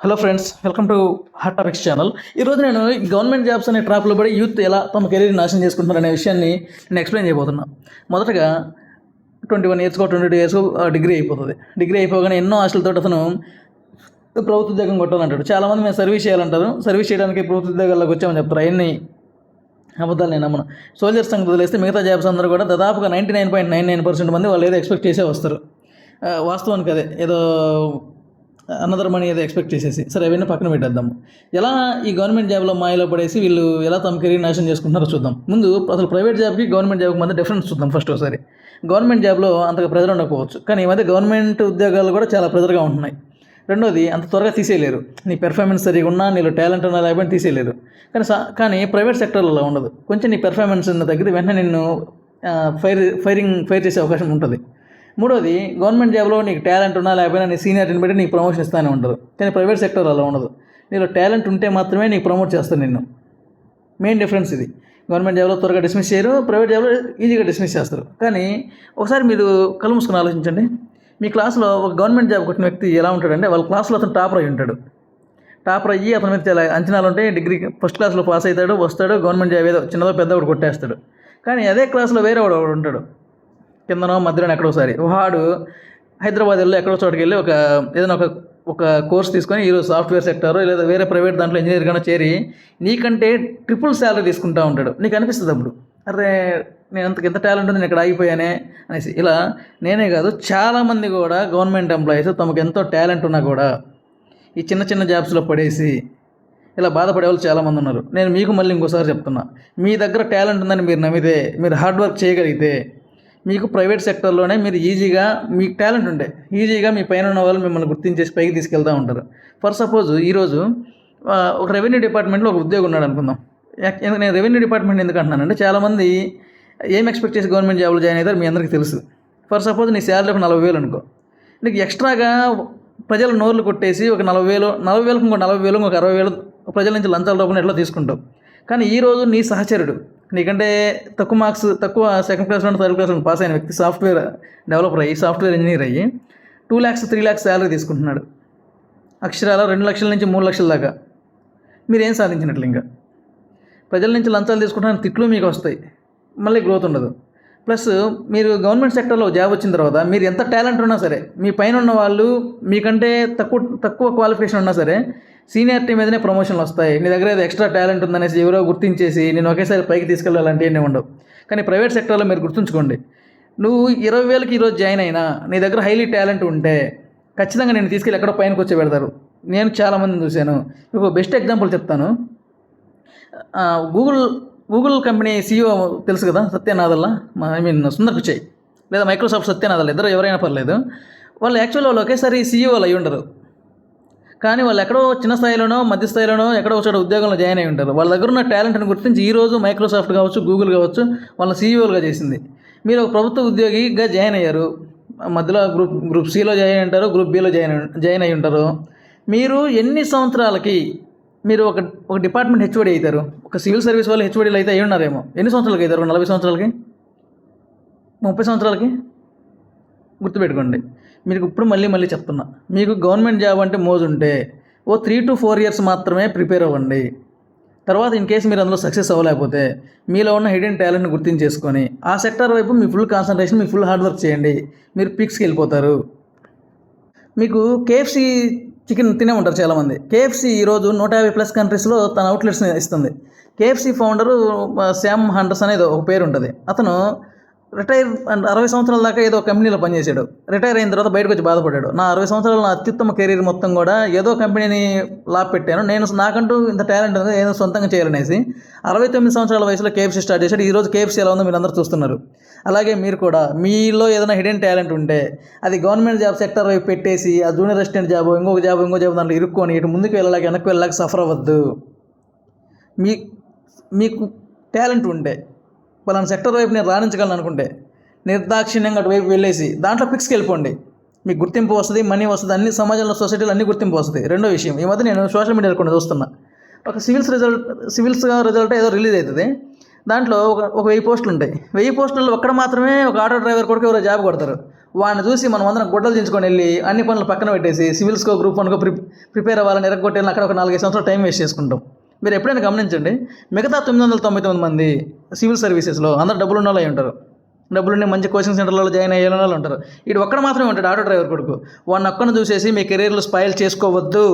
Hello friends welcome to hot topics channel ఈరోజు నేను ఈ గవర్నమెంట్ జాబ్స్ అనే ట్రాప్లో పడి యూత్ ఎలా తమ కెరీర్ నాశనం చేసుకుంటున్నారు అనే విషయాన్ని నేను ఎక్స్ప్లెయిన్ చేయబోతున్నా. మొదటగా ట్వంటీ వన్ ఇయర్స్కో ట్వంటీ టూ ఇయర్స్ డిగ్రీ అయిపోతుంది. డిగ్రీ అయిపోగానే ఎన్నో ఆశలతో అతను ప్రభుత్వ ఉద్యోగం కొట్టాలంటాడు చాలామంది మేము సర్వీస్ చేయాలంటారు. సర్వీస్ చేయడానికి ప్రభుత్వ ఉద్యోగాల్లోకి వచ్చామని చెప్తారు. అవన్నీ అబద్ధాలు నేను నమ్మను. సోల్జర్స్ సంగతి వదిలేస్తే మిగతా జాబ్స్ అందరూ కూడా దాదాపుగా ninety nine point nine nine percent మంది వాళ్ళు ఏదో ఎక్స్పెక్ట్ చేసే వస్తారు. వాస్తవానికి అదే. ఏదో అనదర్ మనీ ఏదో ఎక్స్పెక్ట్ చేసేసి. సరే అవన్నీ పక్కన పెట్టేద్దాము ఎలా ఈ గవర్నమెంట్ జాబ్లో మాయలో పడేసి వీళ్ళు ఎలా తమ కెరీర్ నాశనం చేసుకుంటున్నారో చూద్దాం. ముందు అసలు ప్రైవేట్ జాబ్కి గవర్నమెంట్ జాబ్కి మధ్య డిఫరెన్స్ చూద్దాం ఫస్ట్ ఒకసారి. గవర్నమెంట్ జాబ్లో అంతగా ప్రెజర్ ఉండకపోవచ్చు. కానీ ఈ మధ్య గవర్నమెంట్ ఉద్యోగాలు కూడా చాలా ప్రెజర్గా ఉంటున్నాయి. రెండోది అంత త్వరగా తీసేయలేరు. నీ పెర్ఫార్మెన్స్ సరిగా ఉన్నా నీలో టాలెంట్ ఉన్నా లేకపోతే తీసేయలేరు. కానీ సా కానీ ప్రైవేట్ సెక్టర్లో ఉండదు. కొంచెం నీ పెర్ఫార్మెన్స్ తగ్గితే వెంటనే నిన్ను ఫైర్ ఫైరింగ్ ఫైర్ చేసే అవకాశం ఉంటుంది. మూడోది గవర్నమెంట్ జాబ్లో నీకు టాలెంట్ ఉన్నా లేకపోయినా నీ సీనియారిటీని బట్టి నీకు ప్రమోషన్ ఇస్తానే ఉండదు కానీ ప్రైవేట్ సెక్టర్ అలా ఉండదు. నీలో టాలెంట్ ఉంటే మాత్రమే నీకు ప్రమోట్ చేస్తాను నిన్ను. మెయిన్ డిఫరెన్స్ ఇది. గవర్నమెంట్ జాబ్లో త్వరగా డిస్మిస్ చేయరు ప్రైవేట్ జాబ్లో ఈజీగా డిస్మిస్ చేస్తారు. కానీ ఒకసారి మీరు కళ్ళు మూసుకొని ఆలోచించండి. మీ క్లాస్లో ఒక గవర్నమెంట్ జాబ్ కొట్టిన వ్యక్తి ఎలా ఉంటాడంటే వాళ్ళ క్లాస్లో అతను టాపర్ అయి ఉంటాడు. టాపర్ అయ్యి అతని మీద చాలా అంచనాలు ఉంటాయి. డిగ్రీ ఫస్ట్ క్లాస్లో పాస్ అవుతాడు వస్తాడు గవర్నమెంట్ జాబ్ ఏదో చిన్నదో పెద్ద ఒకటి కొట్టేస్తాడు. కానీ అదే క్లాస్లో వేరే వాడు ఒకడు ఉంటాడు. కిందనో మధ్యలో ఎక్కడో ఒకసారి. వాడు హైదరాబాద్ వెళ్ళి ఎక్కడో చోటుకి వెళ్ళి ఒక ఏదైనా ఒక ఒక కోర్స్ తీసుకొని ఈరోజు సాఫ్ట్వేర్ సెక్టర్ లేదా వేరే ప్రైవేట్ దాంట్లో ఇంజనీర్గానో చేరి నీకంటే ట్రిపుల్ శాలరీ తీసుకుంటా ఉంటాడు. నీకు అనిపిస్తుంది అప్పుడు? అరే నేను అంతకు ఎంత టాలెంట్ ఉంది నేను ఇక్కడ ఆగిపోయానే అనేసి. ఇలా నేనే కాదు చాలామంది కూడా గవర్నమెంట్ ఎంప్లాయీస్ తమకు ఎంతో టాలెంట్ ఉన్నా కూడా ఈ చిన్న చిన్న జాబ్స్లో పడేసి ఇలా బాధపడే వాళ్ళు చాలామంది ఉన్నారు. నేను మీకు మళ్ళీ ఇంకోసారి చెప్తున్నా మీ దగ్గర టాలెంట్ ఉందని మీరు నమ్మితే మీరు హార్డ్ వర్క్ చేయగలిగితే మీకు ప్రైవేట్ సెక్టర్లోనే మీరు ఈజీగా మీకు టాలెంట్ ఉండే. ఈజీగా మీ పైన ఉన్న వాళ్ళు మిమ్మల్ని గుర్తించేసి పైకి తీసుకెళ్తూ ఉంటారు. ఫర్ సపోజ్ ఈరోజు ఒక రెవెన్యూ డిపార్ట్మెంట్లో ఒక ఉద్యోగం ఉన్నాడు అనుకుందాం. యాక్- నేను రెవెన్యూ డిపార్ట్మెంట్ ఎందుకు అంటున్నానంటే చాలామంది ఏం ఎక్స్పెక్ట్ చేసి గవర్నమెంట్ జాబ్లో జాయిన్ అవుతారు మీ అందరికీ తెలుసు. ఫర్ సపోజ్ నీ శాలరీ ఒక నలభై వేలు అనుకో. నీకు ఎక్స్ట్రాగా ప్రజల నోర్లు కొట్టేసి ఒక నలభై వేలు నలభై వేలకు ఇంకో నలభై వేలు ఇంకొక అరవై వేలు ప్రజల నుంచి లంచాల రూపంలో ఎట్లా తీసుకుంటావు? కానీ ఈరోజు నీ సహచరుడు నీకంటే తక్కువ మార్క్స్ తక్కువ సెకండ్ క్లాస్ నుండి థర్డ్ క్లాస్ నుండి పాస్ అయిన వ్యక్తి సాఫ్ట్వేర్ డెవలపర్ అయ్యి సాఫ్ట్వేర్ ఇంజనీర్ అయ్యి two lakhs three lakhs salary తీసుకుంటున్నాడు. అక్షరాల రెండు లక్షల నుంచి మూడు లక్షల దాకా. మీరేం సాధించినట్లు ఇంకా? ప్రజల నుంచి లంచాలు తీసుకుంటున్న తిట్లు మీకు వస్తాయి. మళ్ళీ గ్రోత్ ఉండదు. ప్లస్ మీరు గవర్నమెంట్ సెక్టర్లో జాబ్ వచ్చిన తర్వాత మీరు ఎంత టాలెంట్ ఉన్నా సరే మీ పైన ఉన్న వాళ్ళు మీకంటే తక్కువ తక్కువ క్వాలిఫికేషన్ ఉన్నా సరే సీనియారిటీ మీదనే ప్రమోషన్లు వస్తాయి. నీ దగ్గర ఏదో ఎక్స్ట్రా టాలెంట్ ఉందనేసి ఎవరో గుర్తించేసి నేను ఒకేసారి పైకి తీసుకెళ్ళాలంటే ఉండవు. కానీ ప్రైవేట్ సెక్టర్లో మీరు గుర్తుంచుకోండి. నువ్వు ఇరవై వేలకి ఈరోజు జాయిన్ అయినా నీ దగ్గర హైలీ టాలెంట్ ఉంటే ఖచ్చితంగా నేను తీసుకెళ్ళి ఎక్కడో పైన వచ్చి పెడతారు. నేను చాలామందిని చూశాను. మీకు బెస్ట్ ఎగ్జాంపుల్ చెప్తాను. గూగుల్ గూగుల్ కంపెనీ సీఈఓ తెలుసు కదా సత్యనాథల్లా ఐ మీన్ సుందర్ పిచాయ్ లేదా మైక్రోసాఫ్ట్ సత్యనాథల్ ఇద్దరు ఎవరైనా పర్లేదు. వాళ్ళు యాక్చువల్ వాళ్ళు ఒకేసారి సీఈఓలు అయి ఉండరు. కానీ వాళ్ళు ఎక్కడో చిన్న స్థాయిలోనో మధ్య స్థాయిలోనో ఎక్కడో ఒకసారి ఉద్యోగంలో జాయిన్ అయి ఉంటారు. వాళ్ళ దగ్గర ఉన్న టాలెంట్ని గుర్తించి ఈ రోజు మైక్రోసాఫ్ట్ కావచ్చు గూగుల్ కావచ్చు వాళ్ళ సీఈఓలుగా చేసింది. మీరు ఒక ప్రభుత్వ ఉద్యోగిగా జాయిన్ అయ్యారు. మధ్యలో గ్రూప్ గ్రూప్ సిలో జాయిన్ అయి ఉంటారు గ్రూప్ బిలో జాయిన్ జాయిన్ అయి ఉంటారు. మీరు ఎన్ని సంవత్సరాలకి మీరు ఒక ఒక డిపార్ట్మెంట్ హెచ్ఓడి అవుతారు? ఒక సివిల్ సర్వీస్ వాళ్ళు హెచ్ఓడీలు అయితే అయి ఉన్నారేమో. ఎన్ని సంవత్సరాలకి అవుతారు? నలభై సంవత్సరాలకి? ముప్పై సంవత్సరాలకి? గుర్తుపెట్టుకోండి. మీకు ఇప్పుడు మళ్ళీ మళ్ళీ చెప్తున్నా. మీకు గవర్నమెంట్ జాబ్ అంటే మోజు ఉంటే ఓ త్రీ టు ఫోర్ ఇయర్స్ మాత్రమే ప్రిపేర్ అవ్వండి. తర్వాత ఇన్ కేసు మీరు అందులో సక్సెస్ అవ్వలేకపోతే మీలో ఉన్న హిడెన్ టాలెంట్ని గుర్తించేసుకొని ఆ సెక్టర్ వైపు మీ ఫుల్ కాన్సన్ట్రేషన్ మీ ఫుల్ హార్డ్ వర్క్ చేయండి. మీరు పిక్స్కి వెళ్ళిపోతారు. మీకు కేఎఫ్సి చికెన్ తినే ఉంటారు చాలామంది. కేఎఫ్సి ఈరోజు నూట యాభై ప్లస్ కంట్రీస్లో తన అవుట్లెట్స్ని ఇస్తుంది. కేఎఫ్సి ఫౌండరు శామ్ హండర్స్ అనేది ఒక పేరు ఉంటుంది. అతను రిటైర్ అండ్ అరవై సంవత్సరాల దాకా ఏదో కంపెనీలో పనిచేశాడు. రిటైర్ అయిన తర్వాత బయటకు వచ్చి బాధపడ్డాడు. నా అరవై సంవత్సరాల నా అత్యుత్తమ కెరీర్ మొత్తం కూడా ఏదో కంపెనీని లాభ పెట్టాను. నేను నాకంటూ ఇంత టాలెంట్ ఉంది ఏదో సొంతంగా చేయాలనేసి అరవై తొమ్మిది సంవత్సరాల వయసులో కేఎఫ్సీ స్టార్ట్ చేశాడు. ఈ రోజు కేఎఫ్సీ ఎలా ఉందో మీరు అందరూ చూస్తున్నారు. అలాగే మీరు కూడా మీలో ఏదైనా హిడెన్ టాలెంట్ ఉంటే అది గవర్నమెంట్ జాబ్ సెక్టర్ వైపు పెట్టేసి ఆ జూనియర్ అసిస్టెంట్ జాబ్ ఇంకొక జాబ్ ఇంకో జాబ్ దాంట్లో ఇరుక్కొని ఇటు ముందుకు వెళ్ళలేక వెనక్కి వెళ్ళలేక సఫర్ అవ్వద్దు. మీ మీకు టాలెంట్ ఉంటే పలానా సెక్టర్ వైపు నేను రాణించగలను అనుకుంటే నిర్దాక్షిణ్యంగా అటువైపు వెళ్ళేసి దాంట్లో ఫిక్స్కి వెళ్ళిపోండి. మీకు గుర్తింపు వస్తుంది మనీ వస్తుంది అన్ని సమాజంలో సొసైటీలో అన్ని గుర్తింపు వస్తుంది. రెండో విషయం ఈ మధ్య నేను సోషల్ మీడియాలో కొన్ని చూస్తున్నా. ఒక సివిల్స్ రిజల్ట్ సివిల్స్ రిజల్ట్ ఏదో రిలీజ్ అవుతుంది. దాంట్లో ఒక ఒక వెయ్యి పోస్టులు ఉంటాయి. వెయ్యి పోస్టుల్లో ఒక్కడ మాత్రమే ఒక ఆటో డ్రైవర్ కొడుకు ఎవరో జాబ్ కొడతారు. వాడిని చూసి మనం అందరం గుడ్డలు దించుకొని వెళ్ళి అన్ని పనులు పక్కన పెట్టేసి సివిల్స్కో గ్రూప్ వన్కో ప్రి ప్రిపేర్ అవ్వాలని ఎరగొట్టేళ్ళని అక్కడ ఒక నాలుగైదు సంవత్సరాలు టైం వేస్ట్ చేసుకుంటాం. మీరు ఎప్పుడైనా గమనించండి మిగతా తొమ్మిది వందల తొంభై తొమ్మిది మంది సివిల్ సర్వీసెస్లో అందరు డబ్బులు ఉన్న వాళ్ళు అయి ఉంటారు. డబ్బులుండి మంచి కోచింగ్ సెంటర్లలో జాయిన్ అయ్యే వాళ్ళు ఉంటారు. ఇటు ఒక్కడ మాత్రమే ఉంటాడు ఆటో డ్రైవర్ కొడుకు. వాడిని ఒక్కను చూసేసి మీ కెరీర్లో స్పాయిల్ చేసుకోవద్దు.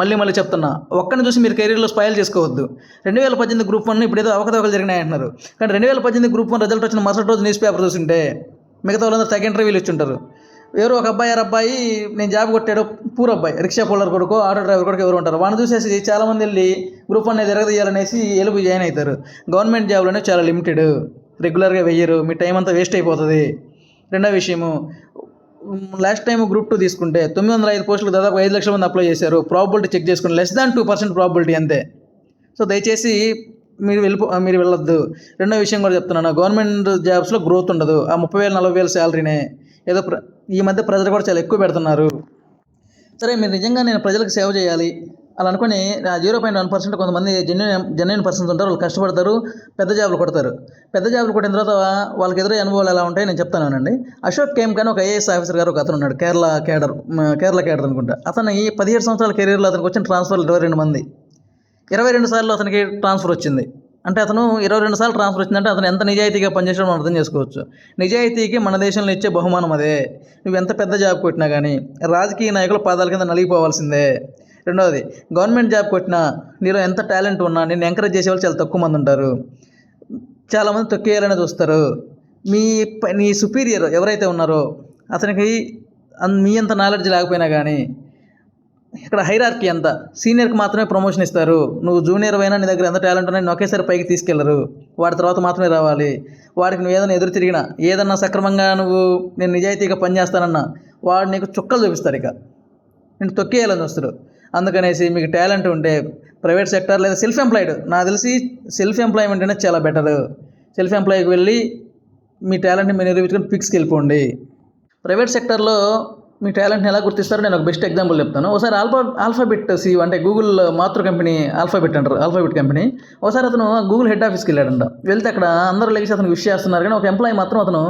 మళ్ళీ మళ్ళీ చెప్తున్నా ఒక్కని చూసి మీరు కెరీర్లో స్పాయిల్ చేసుకోవద్దు. రెండు వేల పద్దెనిమిది గ్రూప్ వన్ ఇప్పుడు ఏదో అవకతవకలు జరిగినాయి అంటున్నారు. కానీ రెండు వేల పద్దెనిమిది గ్రూప్ వన్ రిజల్ట్ వచ్చిన మరుసటి రోజు న్యూస్ పేపర్ చూసింటే మిగతా వాళ్ళందరూ తగ్గ ఇంటర్వ్యూలు ఇచ్చుంటారు ఎవరో ఒక అబ్బాయి అబ్బాయి నేను జాబ్ కొట్టాడు పూర్ అబ్బాయి రిక్షా పోలర్ కొడుకు ఆటో డ్రైవర్ కొడుకు ఎవరు ఉంటారు? వాడిని చూసేసి చాలామంది వెళ్ళి గ్రూప్ అనేది ఎరగదీయాలనేసి ఎలుపు జాయిన్ అవుతారు. గవర్నమెంట్ జాబ్లోనే చాలా లిమిటెడ్ రెగ్యులర్గా వెయ్యరు. మీ టైం అంతా వేస్ట్ అయిపోతుంది. రెండో విషయము లాస్ట్ టైం గ్రూప్ టూ తీసుకుంటే తొమ్మిది వందల ఐదు పోస్టులు దాదాపు ఐదు లక్షల మంది అప్లై చేశారు. ప్రాబిలిటీ చెక్ చేసుకుని less than two percent probability అంతే. సో దయచేసి మీరు వెళ్ళిపో మీరు వెళ్ళొద్దు. రెండో విషయం కూడా చెప్తున్నాను. గవర్నమెంట్ జాబ్స్లో గ్రోత్ ఉండదు. ఆ ముప్పై వేలు నలభై వేల శాలరీనే ఏదో ప్ర ఈ మధ్య ప్రజలు కూడా చాలా ఎక్కువ పెడుతున్నారు. సరే మీరు నిజంగా నేను ప్రజలకు సేవ చేయాలి అలా అనుకుని జీరో పాయింట్ వన్ పర్సెంట్ కొంతమంది జెన్యున్ జెన్యున్ పర్సన్స్ ఉంటారు వాళ్ళు కష్టపడతారు పెద్ద జాబులు కొడతారు. పెద్ద జాబులు కొట్టిన తర్వాత వాళ్ళకి ఎదురే అనుభవాలు ఎలా ఉంటాయి? నేను చెప్తానండి అశోక్ కేమ్ కానీ ఒక ఐఏఎస్ ఆఫీసర్ గారు ఒక అతను ఉన్నాడు కేరళ కేడర్ కేరళ కేడర్ అనుకుంటా. అతను ఈ పదిహేడు సంవత్సరాల కెరీర్లో అతనికి వచ్చిన ట్రాన్స్ఫర్లు ఇరవై రెండు మంది. ఇరవై రెండు సార్లు అతనికి ట్రాన్స్ఫర్ వచ్చింది. అంటే అతను ఇరవై రెండు సార్లు ట్రాన్స్ఫర్ వచ్చిందంటే అతను ఎంత నిజాయితీగా పనిచేసాడో మనం అర్థం చేసుకోవచ్చు. నిజాయితీకి మన దేశంలో ఇచ్చే బహుమానం అదే. నువ్వు ఎంత పెద్ద జాబ్ కొట్టినా కానీ రాజకీయ నాయకుల పాదాల కింద నలిగిపోవాల్సిందే. రెండవది గవర్నమెంట్ జాబ్ కొట్టినా నీలో ఎంత టాలెంట్ ఉన్నా నేను ఎంకరేజ్ చేసే వాళ్ళు చాలా తక్కువ మంది ఉంటారు. చాలామంది తొక్కేయాలని చూస్తారు. మీ నీ సుపీరియర్ ఎవరైతే ఉన్నారో అతనికి మీ అంత నాలెడ్జ్ లేకపోయినా కానీ ఇక్కడ హైరార్కి ఎంత? సీనియర్కి మాత్రమే ప్రమోషన్ ఇస్తారు. నువ్వు జూనియర్ అయినా నీ దగ్గర ఎంత టాలెంట్ ఉన్నా నేను ఒకేసారి పైకి తీసుకెళ్ళరు. వాడి తర్వాత మాత్రమే రావాలి. వాడికి నువ్వు ఏదైనా ఎదురు తిరిగినా ఏదన్నా సక్రమంగా నువ్వు నేను నిజాయితీగా పనిచేస్తానన్నా వాడు నీకు చుక్కలు చూపిస్తారు ఇక. నేను తొక్కేయాలని చూస్తారు. అందుకనేసి మీకు టాలెంట్ ఉంటే ప్రైవేట్ సెక్టర్ లేదా సెల్ఫ్ ఎంప్లాయిడ్ నాకు తెలిసి సెల్ఫ్ ఎంప్లాయ్మెంట్ అనేది చాలా బెటర్ సెల్ఫ్ ఎంప్లాయ్కి వెళ్ళి మీ టాలెంట్ని మీరు నిరూపించుకొని ఫిక్స్కి వెళ్ళిపోండి. ప్రైవేట్ సెక్టర్లో మీ టాలెంట్ని ఎలా గుర్తిస్తారో నేను ఒక బెస్ట్ ఎగ్జాంపుల్ చెప్తాను. ఒకసారి ఆల్ఫా ఆల్ఫాబెట్ సి అంటే గూగుల్ మాతృ కంపెనీ ఆల్ఫాబెట్ అంటారు ఆల్ఫాబెట్ కంపెనీ ఒకసారి అతను గూగుల్ హెడ్ ఆఫీస్కి వెళ్ళాడంట. వెళ్తే అక్కడ అందరూ లేచి అతను విష్ చేస్తున్నారు కానీ ఒక ఎంప్లాయీ మాత్రం అతను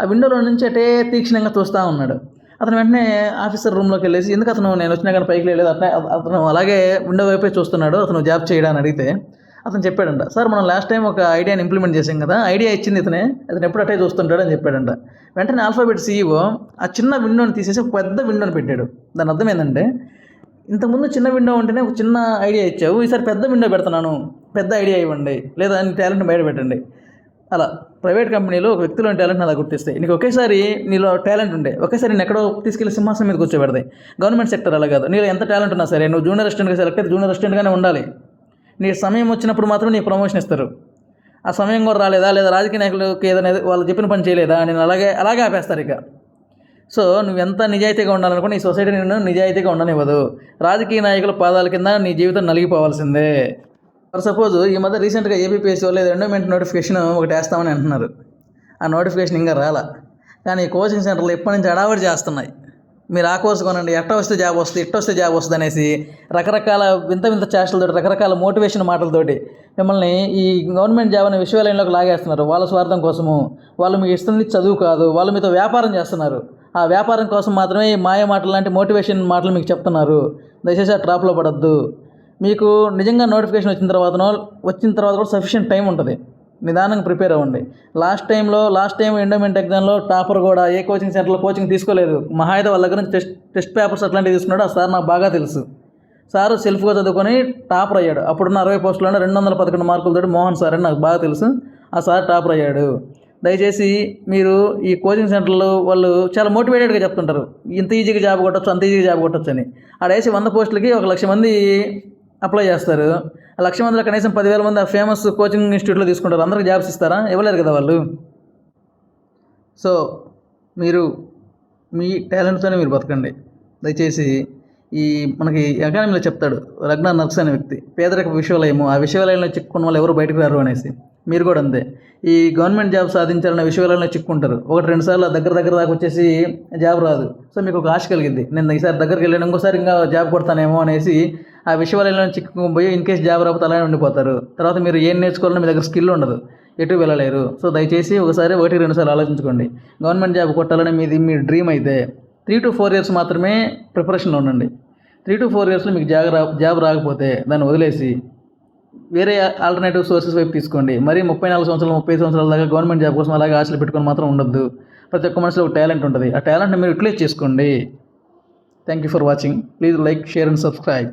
ఆ విండోలో నుంచి అటే తీక్షణంగా చూస్తూ ఉన్నాడు. అతను వెంటనే ఆఫీసర్ రూమ్లోకి వెళ్ళేసి ఎందుకు అతను నేను వచ్చినా కానీ పైకి లేదు అట్లా అతను అలాగే విండో వైపే చూస్తున్నాడు అతను జాబ్ చేయడానికి అడిగితే అతను చెప్పాడంట సార్ మనం లాస్ట్ టైం ఒక ఐడియాని ఇంప్లిమెంట్ చేసాం కదా ఐడియా ఇచ్చింది ఇతనే అతను ఎప్పుడు అట్టే చూస్తుంటాడు అని చెప్పాడంట. వెంటనే ఆల్ఫాబెట్ సీఈఓ ఆ చిన్న విండోని తీసేసి ఒక పెద్ద విండోని పెట్టాడు. దాని అర్థం ఏంటంటే ఇంతకుముందు చిన్న విండో ఉంటేనే ఒక చిన్న ఐడియా ఇచ్చావు ఈసారి పెద్ద విండో పెడుతున్నాను పెద్ద ఐడియా ఇవ్వండి లేదా నీ టాలెంట్ బయట పెట్టండి. అలా ప్రైవేట్ కంపెనీలో ఒక వ్యక్తిలోని టాలెంట్ అలా గుర్తిస్తాయి. నీకు ఒకేసారి నీలో టాలెంట్ ఉండే ఒకేసారి నేను ఎక్కడో తీసుకెళ్ళి సింహాసనం మీద కూర్చోబెడతాయి. గవర్నమెంట్ సెక్టర్ అలా కాదు. నీలో ఎంత టాలెంట్ ఉన్నా సరే నువ్వు జూనియర్ అసిస్టెంట్గా సెలెక్ట్ అయితే జూనియర్ అసిస్టెంట్గానే ఉండాలి. నీ సమయం వచ్చినప్పుడు మాత్రం నీకు ప్రమోషన్ ఇస్తారు. ఆ సమయం కూడా రాలేదా? లేదా రాజకీయ నాయకులకు ఏదైనా వాళ్ళు చెప్పిన పని చేయలేదా? నేను అలాగే అలాగే ఆపేస్తారు ఇక. సో నువ్వు ఎంత నిజాయితీగా ఉండాలనుకుని ఈ సొసైటీ నిన్ను నిజాయితీగా ఉండనివ్వదు. రాజకీయ నాయకుల పాదాల కింద నీ జీవితం నలిగిపోవాల్సిందే. ఫర్ సపోజ్ ఈ మధ్య రీసెంట్గా ఏపీపీఎస్సీ వాళ్ళు ఎండోమెంట్ నోటిఫికేషన్ ఒకటి వేస్తామని అంటున్నారు. ఆ నోటిఫికేషన్ ఇంకా రాలా. కానీ ఈ కోచింగ్ సెంటర్లు ఎప్పటి నుంచి అడావడి చేస్తున్నాయి. మీరు ఆ కోర్సు కొనండి ఎట్ట వస్తే జాబ్ వస్తుంది ఇట్ట వస్తే జాబ్ వస్తుంది అనేసి రకరకాల వింత వింత చేష్టలతోటి రకరకాల మోటివేషన్ మాటలతోటి మిమ్మల్ని ఈ గవర్నమెంట్ జాబ్ అనే విశ్వవిద్యాలయంలోకి లాగేస్తున్నారు. వాళ్ళ స్వార్థం కోసము వాళ్ళు మీకు ఇస్తుంది చదువు కాదు వాళ్ళు మీతో వ్యాపారం చేస్తున్నారు. ఆ వ్యాపారం కోసం మాత్రమే ఈ మాయ మాటలు లాంటి మోటివేషన్ మాటలు మీకు చెప్తున్నారు. దయచేసి ఆ ట్రాప్లో పడద్దు. మీకు నిజంగా నోటిఫికేషన్ వచ్చిన తర్వాతనో వచ్చిన తర్వాత కూడా సఫిషియెంట్ టైం ఉంటుంది. నిదానంగా ప్రిపేర్ అవ్వండి. లాస్ట్ టైంలో లాస్ట్ టైం ఎండోమెంట్ ఎగ్జామ్లో టాపర్ కూడా ఏ కోచింగ్ సెంటర్లో కోచింగ్ తీసుకోలేదు. మహాయిద వాళ్ళ దగ్గర నుంచి టెస్ట్ టెస్ట్ పేపర్స్ అట్లాంటివి తీసుకున్నాడు. ఆ సార్ నాకు బాగా తెలుసు. సారు సెల్ఫ్గా చదువుకొని టాపర్ అయ్యాడు. అప్పుడున్న అరవై పోస్టులోనే రెండు వందల పదకొండు మార్కులతో మోహన్ సార్ అని నాకు బాగా తెలుసు. ఆ సార్ టాపర్ అయ్యాడు. దయచేసి మీరు ఈ కోచింగ్ సెంటర్లు వాళ్ళు చాలా మోటివేటెడ్గా చెప్తుంటారు. ఇంత ఈజీగా జాబ్ కొట్టచ్చు అంత ఈజీగా జాబ్ కొట్టచ్చు అని ఆడేసి వంద పోస్టులకి ఒక లక్ష మంది అప్లై చేస్తారు. ఆ లక్ష మందిలో కనీసం పదివేల మంది ఆ ఫేమస్ కోచింగ్ ఇన్స్టిట్యూట్లో తీసుకుంటారు. అందరికి జాబ్స్ ఇస్తారా? ఇవ్వలేరు కదా వాళ్ళు? సో మీరు మీ టాలెంట్తోనే మీరు బతకండి. దయచేసి ఈ మనకి అకాడమీలో చెప్తాడు రగ్నా నర్స్ అనే వ్యక్తి. పేదరిక విశ్వవిద్యాలయము ఆ విశ్వవిద్యాలయంలో చిక్కుకున్న వాళ్ళు ఎవరు బయటకు రారు అనేసి. మీరు కూడా అంతే. ఈ గవర్నమెంట్ జాబ్ సాధించాలన్న విశ్వవిద్యాలయంలో చిక్కుంటారు. ఒకటి రెండు సార్లు దగ్గర దగ్గర దాకా వచ్చేసి జాబ్ రాదు. సో మీకు ఒక ఆశ కలిగింది. నేను ఈసారి దగ్గరికి వెళ్ళాను ఇంకోసారి ఇంకా జాబ్ కొడతానేమో అనేసి ఆ విషయాలలో చిక్కుకుపోయి ఇన్ కేస్ జాబ్ రాకపోతే అలానే ఉండిపోతారు. తర్వాత మీరు ఏం నేర్చుకోవాలని మీ దగ్గర స్కిల్ ఉండదు. ఎటు వెళ్ళలేరు. సో దయచేసి ఒకసారి ఒకటి రెండు సార్లు ఆలోచించుకోండి. గవర్నమెంట్ జాబ్ కొట్టాలని మీది మీ డ్రీమ్ అయితే త్రీ టు ఫోర్ ఇయర్స్ మాత్రమే ప్రిపరేషన్లో ఉండండి. త్రీ టు ఫోర్ ఇయర్స్లో మీకు జాబ్ రా జాబ్ రాకపోతే దాన్ని వదిలేసి వేరే ఆల్టర్నేటివ్ సోర్సెస్ వైపు తీసుకోండి. మరి ముప్పై నాలుగు సంవత్సరాలు ముప్పై సంవత్సరాల దాకా గవర్నమెంట్ జాబ్ కోసం అలాగే ఆశలు పెట్టుకొని మాత్రం ఉండొద్దు. ప్రతి ఒక్క మనిషిలో ఒక టాలెంట్ ఉంటుంది. ఆ టాలెంట్ని మీరు యూటిలైజ్ చేసుకోండి. Thank you for watching please like share and subscribe